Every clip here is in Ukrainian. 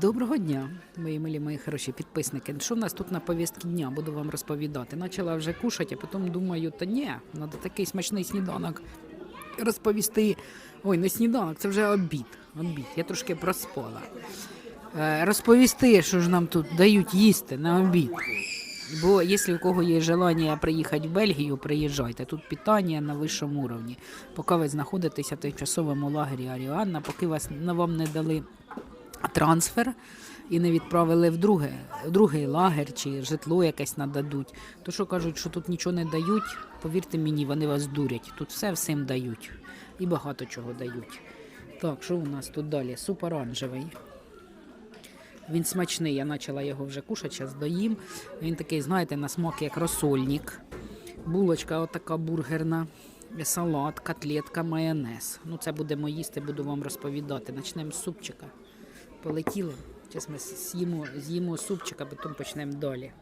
Доброго дня, мої милі, мої хороші підписники. Що в нас тут на повістці дня? Буду вам розповідати. Почала вже кушати, а потім думаю, та ні, треба такий смачний сніданок розповісти. Ой, не сніданок, це вже обід. обід. Я трошки проспала. Е, Розповісти, що ж нам тут дають їсти на обід. Бо якщо у кого є бажання приїхати в Бельгію, приїжджайте. Тут питання на вищому рівні. Поки ви знаходитеся в тимчасовому лагері Аріанна, поки вас вам не дали трансфер і не відправили в друге, другий лагер чи житло якесь нададуть. То що кажуть, що тут нічого не дають, повірте мені, вони вас дурять. Тут все всім дають і багато чого дають. Так, що у нас тут далі? Суп оранжевий. Він смачний, я почала його вже кушати, зараз доїм. Він такий, знаєте, на смак як розсольник. Булочка отака бургерна, салат, котлетка, майонез. Ну, це будемо їсти, буду вам розповідати. Почнемо з супчика. Полетіли. Зараз ми з'їмо, з'їмо супчика, потім почнемо далі.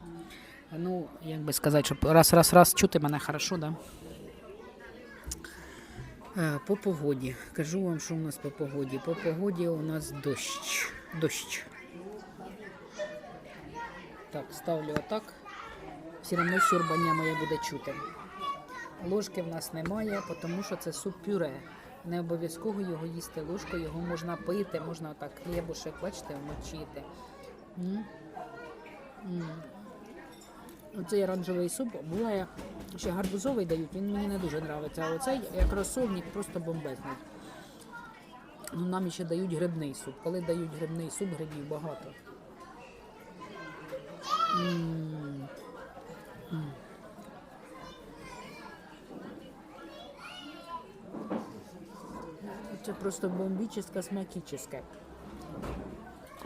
Ну, як би сказати, щоб раз, раз, раз чути мене хорошо, да? Е, По погоді. Кажу вам, що у нас по погоді. По погоді у нас дощ. Дощ. Так, ставлю отак. Все одно сюрбання моє буде чути. Ложки в нас немає, тому що це суп пюре. Не обов'язково його їсти ложкою, його можна пити, можна отак хлібушек, бачите, вмочити. М? М. Оцей оранжевий суп буває ще гарбузовий дають, він мені не дуже подобається. А оцей як розсольник просто бомбезний. Ну, нам ще дають грибний суп. Коли дають грибний суп, грибів багато. М. М. Це просто бомбічне, смакічне.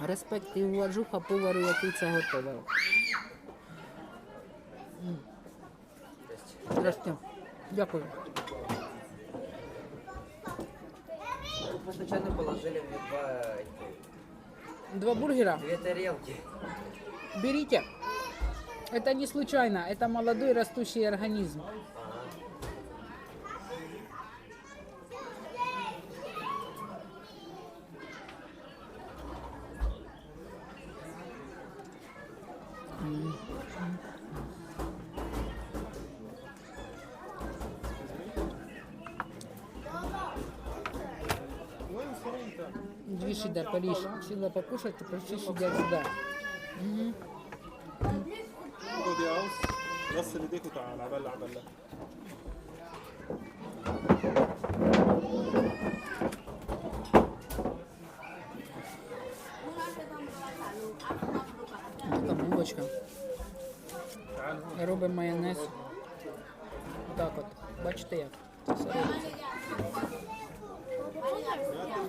Респект і уважуха повару, який це готував. М. Здрасте. Дякую. Мы случайно положили мне два, эти, Два бургера. две тарелки. Берите. Это не случайно, это молодой растущий организм. Две сюда, Париж. Села покушать, теперь все сидят сюда.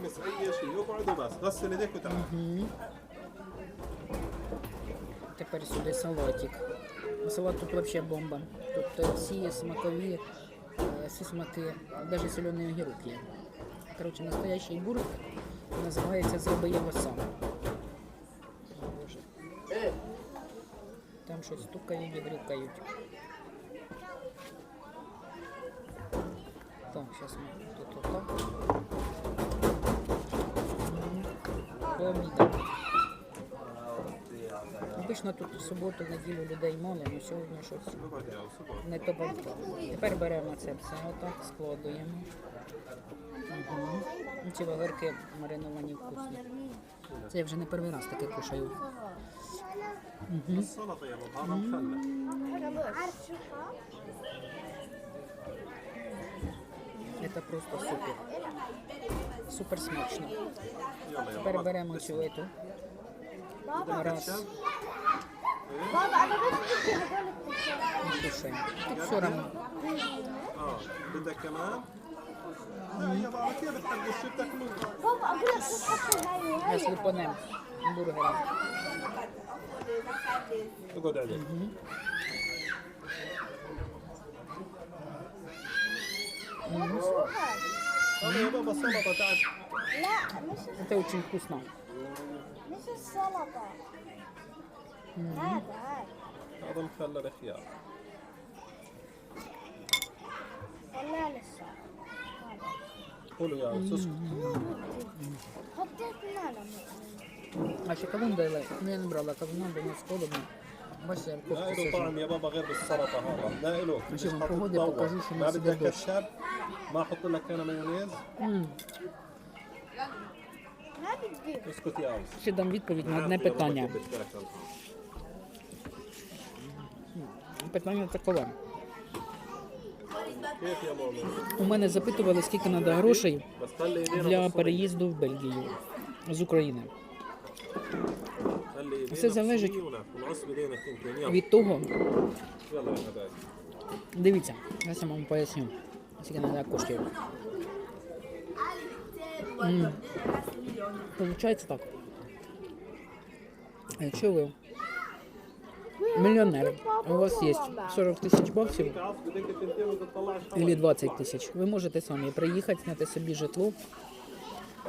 تلمس اي شيء اقعد وبس غسل ايديك وتعال Тепер сюди салатик. Салат тут взагалі бомба. Тут е, всі смакові, е, всі смаки, навіть соляний огірок є. Коротше, настоящий бургер називається Зроби його сам. О, Боже. Там щось стукають і грюкають. Так, зараз ми тут отак. помідор. Обично тут в суботу, неділю людей мало, але сьогодні щось не то батько. Тепер беремо це все, отак складуємо. Угу. Ці вагарки мариновані вкусні. Це я вже не перший раз таке кушаю. Угу. Це просто супер. Супер смачно. يلا يا Тепер بابا беремо цю ету. Раз, بابا انا بس بدي اقول لك і кушаємо. Тут все одно. اه بدك كمان لا يا بابا كيف بتحبوا شو بتاكلوا بابا اقول لك تحطي هاي وهاي Зараз лупанемо бургера. اقعد عليه هذا يا بابا سلطه تعال لا مش Це дуже вкусно. مش السلطة هذا هاي هذا مخلل خيار ولا لسه قولوا يا اوس اسكت حطيت نانا А ще кавун дали? Ну я не брала кавуна, бо у нас холодно. Бачите, я в ما кофті له сижу. طعم يا بابا غير بالسلطه هذا لا له شوف مش حاطط القهوة ضوء. بقى جوش ما الناس بدك بدوش. كاتشب ما احط لك انا مايونيز М. ما بدي اسكت يا اوس Ще дам відповідь на одне عارف يا بابا питання. كيف بتاكل. Питання такове. كيف يا ماما У мене запитували, скільки треба грошей بس خلي ايدينا для بالصينية. переїзду в Бельгію з України. Все залежить від того. Дивіться, я сам вам поясню. Скільки не коштує. Получається так. Якщо ви мільйонер, у вас є 40 тисяч баксів або 20 тисяч, ви можете самі приїхати, зняти собі житло.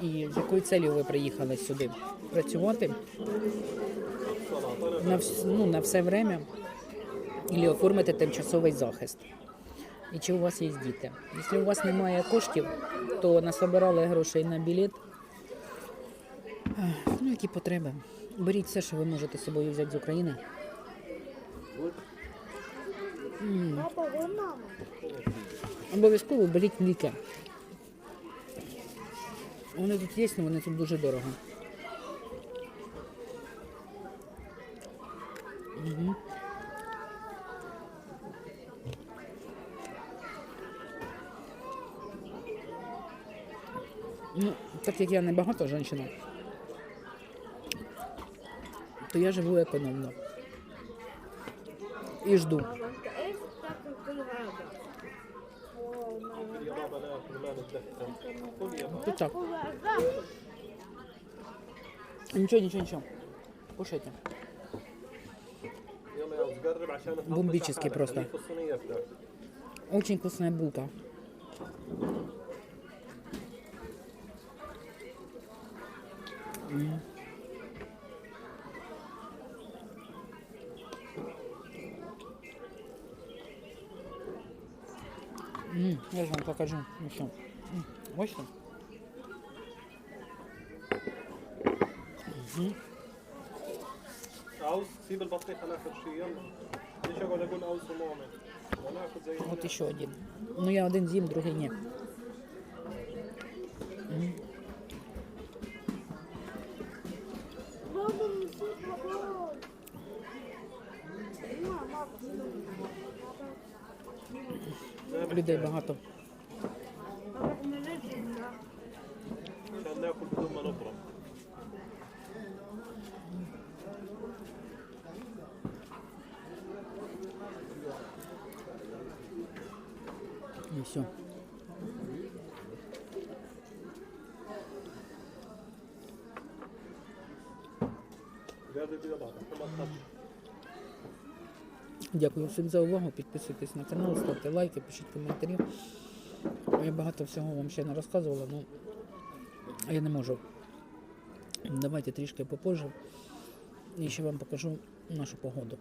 І з якою целью ви приїхали сюди? Працювати на, ну, на все время і оформити тимчасовий захист. І чи у вас є діти? Якщо у вас немає коштів, то насобирали грошей на білет. Ну, які потреби. Беріть все, що ви можете з собою взяти з України. Обов'язково беріть ліки. Вони тут є, але вони тут дуже дорого. Угу. Ну, так як я не багата жінка, то я живу економно. І жду. Тут так. Ничего, ничего, ничего. Кушайте. Бомбический просто. Очень вкусная булка. Mm-hmm. Я же вам покажу. Ну, що. Ось там. Aus, 87 Hanafa Shiyan. Нічого не буде aus один. Ну я один з'їм, другий ні. Мама, людей багато. І все. Дякую всім за увагу. Підписуйтесь на канал, ставте лайки, пишіть коментарі. Я багато всього вам ще не розказувала, але я не можу. Давайте трішки попозже. І ще вам покажу нашу погоду.